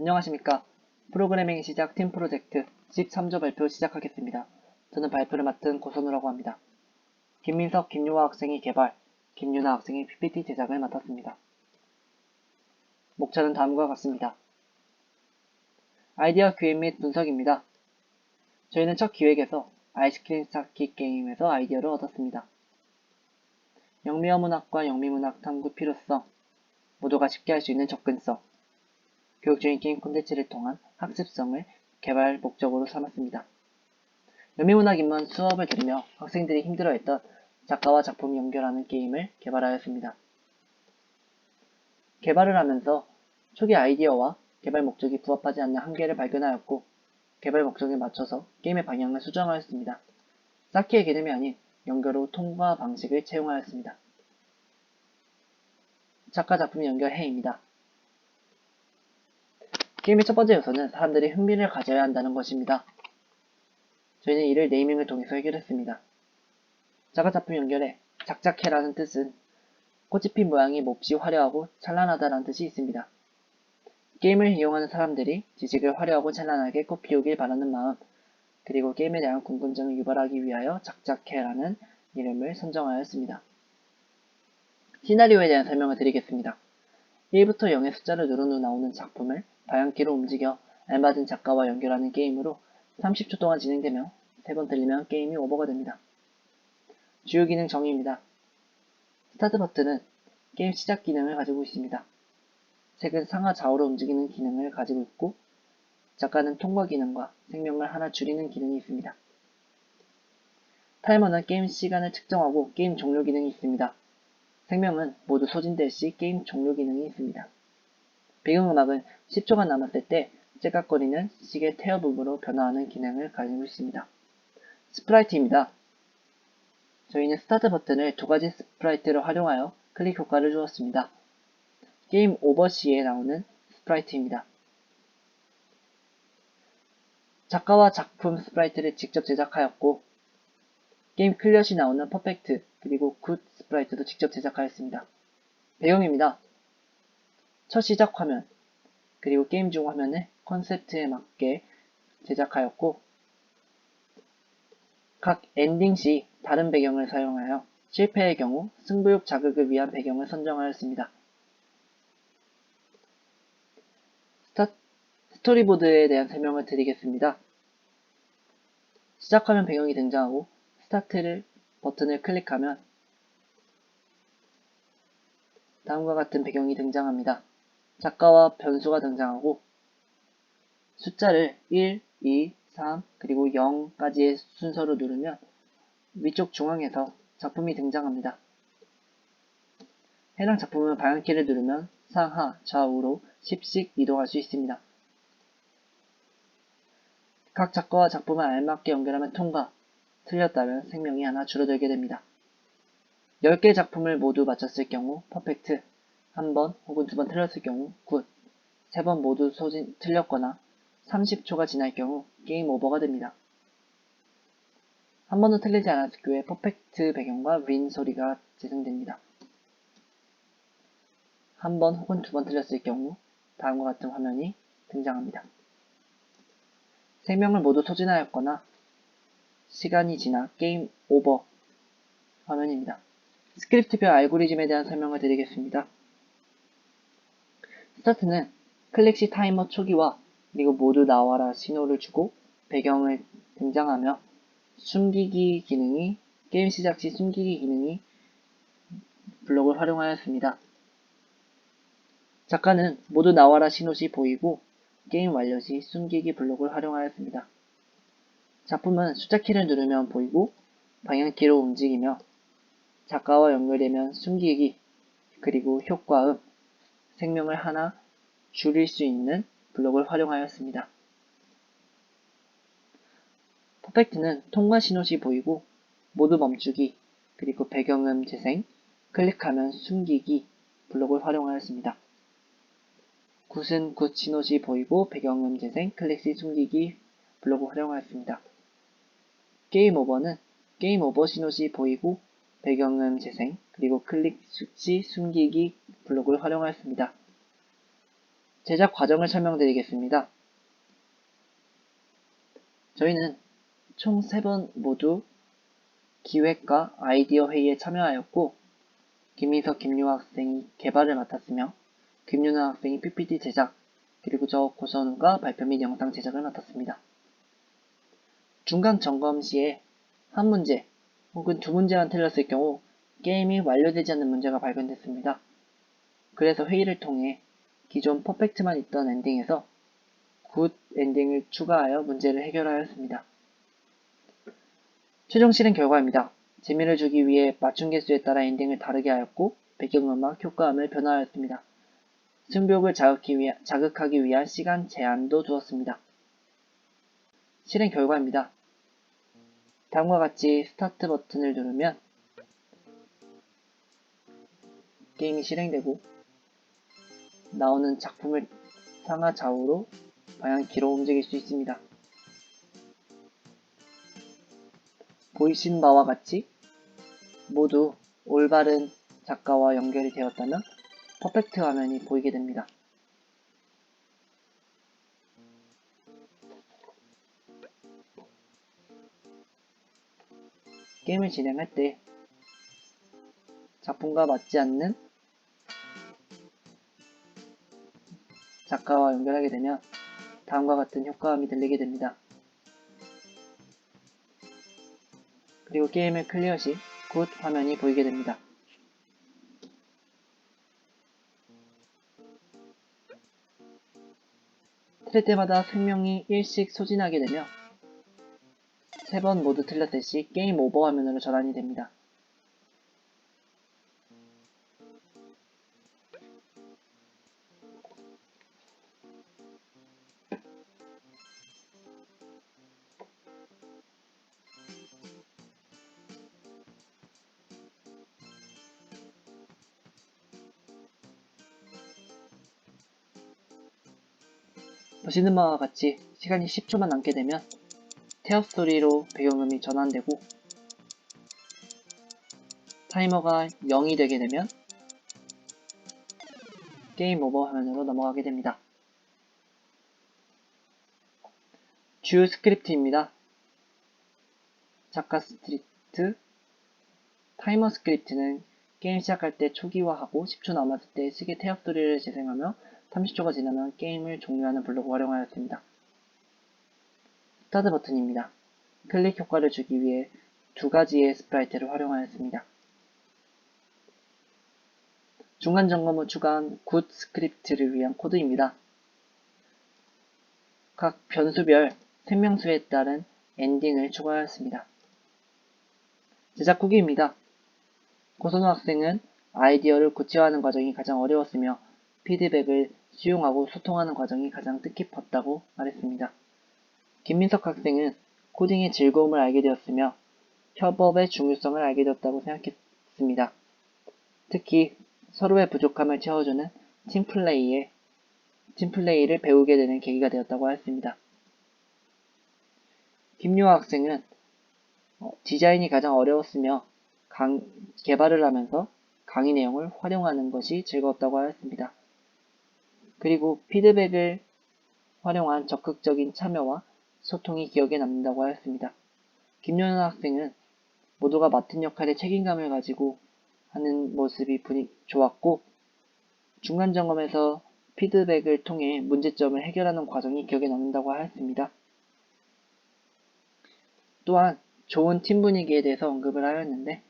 안녕하십니까. 프로그래밍 시작 팀 프로젝트 13조 발표 시작하겠습니다. 저는 발표를 맡은 고선우라고 합니다. 김민석, 김유화 학생이 개발, 김유나 학생이 PPT 제작을 맡았습니다. 목차는 다음과 같습니다. 아이디어 기획 및 분석입니다. 저희는 첫 기획에서 아이스크림 쌓기 게임에서 아이디어를 얻었습니다. 영미어 문학과 영미문학 탐구 필요성, 모두가 쉽게 할 수 있는 접근성, 교육적인 게임 콘텐츠를 통한 학습성을 개발 목적으로 삼았습니다. 영미문학인문 수업을 들으며 학생들이 힘들어했던 작가와 작품 연결하는 게임을 개발하였습니다. 개발을 하면서 초기 아이디어와 개발 목적이 부합하지 않는 한계를 발견하였고 개발 목적에 맞춰서 게임의 방향을 수정하였습니다. 쌓기의 개념이 아닌 연결 후 통과 방식을 채용하였습니다. 작가 작품 연결 해입니다. 게임의 첫 번째 요소는 사람들이 흥미를 가져야 한다는 것입니다. 저희는 이를 네이밍을 통해서 해결했습니다. 작가 작품 연결에 작작해라는 뜻은 꽃이 핀 모양이 몹시 화려하고 찬란하다는 뜻이 있습니다. 게임을 이용하는 사람들이 지식을 화려하고 찬란하게 꽃 피우길 바라는 마음, 그리고 게임에 대한 궁금증을 유발하기 위하여 작작해라는 이름을 선정하였습니다. 시나리오에 대한 설명을 드리겠습니다. 1부터 0의 숫자를 누른 후 나오는 작품을 방향키로 움직여 알맞은 작가와 연결하는 게임으로 30초 동안 진행되며 3번 틀리면 게임이 오버가 됩니다. 주요 기능 정의입니다. 스타트 버튼은 게임 시작 기능을 가지고 있습니다. 색은 상하 좌우로 움직이는 기능을 가지고 있고 작가는 통과 기능과 생명을 하나 줄이는 기능이 있습니다. 타이머는 게임 시간을 측정하고 게임 종료 기능이 있습니다. 생명은 모두 소진될 시 게임 종료 기능이 있습니다. 배경음악은 10초가 남았을 때 째깍거리는 시계 태어 부분으로 변화하는 기능을 가지고 있습니다. 스프라이트입니다. 저희는 스타트 버튼을 두 가지 스프라이트를 활용하여 클릭 효과를 주었습니다. 게임 오버 시에 나오는 스프라이트입니다. 작가와 작품 스프라이트를 직접 제작하였고 게임 클리엇이 나오는 퍼펙트 그리고 굿 스프라이트도 직접 제작하였습니다. 배경입니다. 첫 시작 화면 그리고 게임 중 화면을 컨셉트에 맞게 제작하였고 각 엔딩 시 다른 배경을 사용하여 실패의 경우 승부욕 자극을 위한 배경을 선정하였습니다. 스토리보드에 대한 설명을 드리겠습니다. 시작하면 배경이 등장하고 스타트를 버튼을 클릭하면 다음과 같은 배경이 등장합니다. 작가와 변수가 등장하고 숫자를 1, 2, 3, 그리고 0까지의 순서로 누르면 위쪽 중앙에서 작품이 등장합니다. 해당 작품은 방향키를 누르면 상하, 좌우로 10씩 이동할 수 있습니다. 각 작가와 작품을 알맞게 연결하면 통과, 틀렸다면 생명이 하나 줄어들게 됩니다. 10개 작품을 모두 맞췄을 경우 퍼펙트, 한번 혹은 두번 틀렸을 경우 굿, 세번 모두 소진 틀렸거나 30초가 지날 경우 게임 오버가 됩니다. 한 번도 틀리지 않았을 경우에 퍼펙트 배경과 윈 소리가 재생됩니다. 한 번 혹은 두 번 틀렸을 경우 다음과 같은 화면이 등장합니다. 생명을 모두 소진하였거나 시간이 지나 게임 오버 화면입니다. 스크립트별 알고리즘에 대한 설명을 드리겠습니다. 스타트는 클릭 시 타이머 초기화 그리고 모두 나와라 신호를 주고 배경을 등장하며 숨기기 기능이 게임 시작 시 숨기기 기능이 블록을 활용하였습니다. 작가는 모두 나와라 신호 시 보이고 게임 완료 시 숨기기 블록을 활용하였습니다. 작품은 숫자 키를 누르면 보이고 방향키로 움직이며 작가와 연결되면 숨기기 그리고 효과음 생명을 하나 줄일 수 있는 블록을 활용하였습니다. 퍼펙트는 통과 신호시 보이고 모두 멈추기 그리고 배경음 재생 클릭하면 숨기기 블록을 활용하였습니다. 굿은 굿 신호시 보이고 배경음 재생 클릭 시 숨기기 블록을 활용하였습니다. 게임 오버는 게임 오버 신호시 보이고 배경음 재생 그리고 클릭 시 숨기기 블록을 활용하였습니다. 제작 과정을 설명드리겠습니다. 저희는 총 3번 모두 기획과 아이디어 회의에 참여하였고 김민석, 김유아 학생이 개발을 맡았으며 김윤아 학생이 PPT 제작 그리고 저 고선우가 발표 및 영상 제작을 맡았습니다. 중간 점검 시에 한 문제 혹은 두 문제만 틀렸을 경우 게임이 완료되지 않는 문제가 발견됐습니다. 그래서 회의를 통해 기존 퍼펙트만 있던 엔딩에서 굿 엔딩을 추가하여 문제를 해결하였습니다. 최종 실행 결과입니다. 재미를 주기 위해 맞춤 개수에 따라 엔딩을 다르게 하였고 배경음악, 효과음을 변화하였습니다. 위한, 자극하기 위한 시간 제한도 두었습니다. 실행 결과입니다. 다음과 같이 스타트 버튼을 누르면 게임이 실행되고 나오는 작품을 상하 좌우로 방향키로 움직일 수 있습니다. 보이신 바와 같이 모두 올바른 작가와 연결이 되었다면 퍼펙트 화면이 보이게 됩니다. 게임을 진행할 때 작품과 맞지 않는 작가와 연결하게 되면 다음과 같은 효과음이 들리게 됩니다. 그리고 게임을 클리어 시 굿 화면이 보이게 됩니다. 틀릴 때마다 생명이 1씩 소진하게 되며 3번 모두 틀렸을 시 게임 오버 화면으로 전환이 됩니다. 보시는 바와 같이 시간이 10초만 남게 되면 태업 소리로 배경음이 전환되고 타이머가 0이 되게 되면 게임 오버 화면으로 넘어가게 됩니다. 주요 스크립트입니다. 작가 스트리트 타이머 스크립트는 게임 시작할 때 초기화하고 10초 남았을 때 시계 태엽 소리를 재생하며 30초가 지나면 게임을 종료하는 블록을 활용하였습니다. 스타트 버튼입니다. 클릭 효과를 주기 위해 두 가지의 스프라이트를 활용하였습니다. 중간 점검 후 추가한 굿 스크립트를 위한 코드입니다. 각 변수별 생명수에 따른 엔딩을 추가하였습니다. 제작 후기입니다. 고선호 학생은 아이디어를 구체화하는 과정이 가장 어려웠으며 피드백을 수용하고 소통하는 과정이 가장 뜻깊었다고 말했습니다. 김민석 학생은 코딩의 즐거움을 알게 되었으며 협업의 중요성을 알게 되었다고 생각했습니다. 특히 서로의 부족함을 채워주는 팀플레이에 팀플레이를 배우게 되는 계기가 되었다고 하였습니다. 김유아 학생은 어, 디자인이 가장 어려웠으며 강, 개발을 하면서 강의 내용을 활용하는 것이 즐거웠다고 하였습니다. 그리고 피드백을 활용한 적극적인 참여와 소통이 기억에 남는다고 하였습니다. 김연아 학생은 모두가 맡은 역할에 책임감을 가지고 하는 모습이 분위 좋았고 중간 점검에서 피드백을 통해 문제점을 해결하는 과정이 기억에 남는다고 하였습니다. 또한 좋은 팀 분위기에 대해서 언급을 하였는데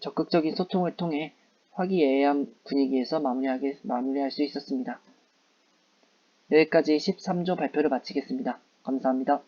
적극적인 소통을 통해 화기애애한 분위기에서 마무리하게, 마무리할 수 있었습니다. 여기까지 13조 발표를 마치겠습니다. 감사합니다.